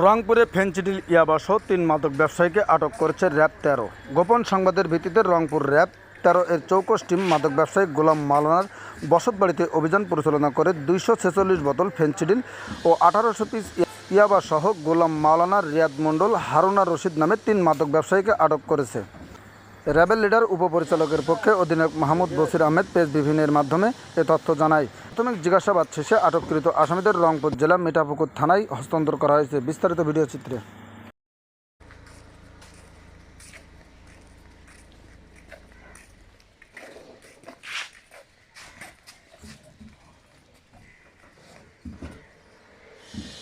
রংপুরে ফেন্সিডিল ইয়াবাসহ তিন মাদক ব্যবসায়ীকে আটক করেছে র্যাব তেরো। গোপন সংবাদের ভিত্তিতে রংপুর র্যাব তেরো এর চৌকস টিম মাদক ব্যবসায়ী গোলাম মালানার বসতবাড়িতে অভিযান পরিচালনা করে দুইশো ছেচল্লিশ বোতল ফেন্সিডিল ও আঠারোশো পিস ইয়াবাসহ গোলাম মাওলানা রিয়াদ মণ্ডল, হারুনা রশিদ নামে তিন মাদক ব্যবসায়ীকে আটক করেছে। র্যাবের লিডার, উপপরিচালকের পক্ষে অধিনায়ক মাহমুদ বসির আহমেদ পেজ বিভিন্নের মাধ্যমে এ তথ্য জানায়। প্রাথমিক জিজ্ঞাসাবাদ শেষে আটককৃত আসামিদের রংপুর জেলা মিঠাপুকুর থানায় হস্তান্তর করা হয়েছে বিস্তারিত ভিডিও চিত্রে। you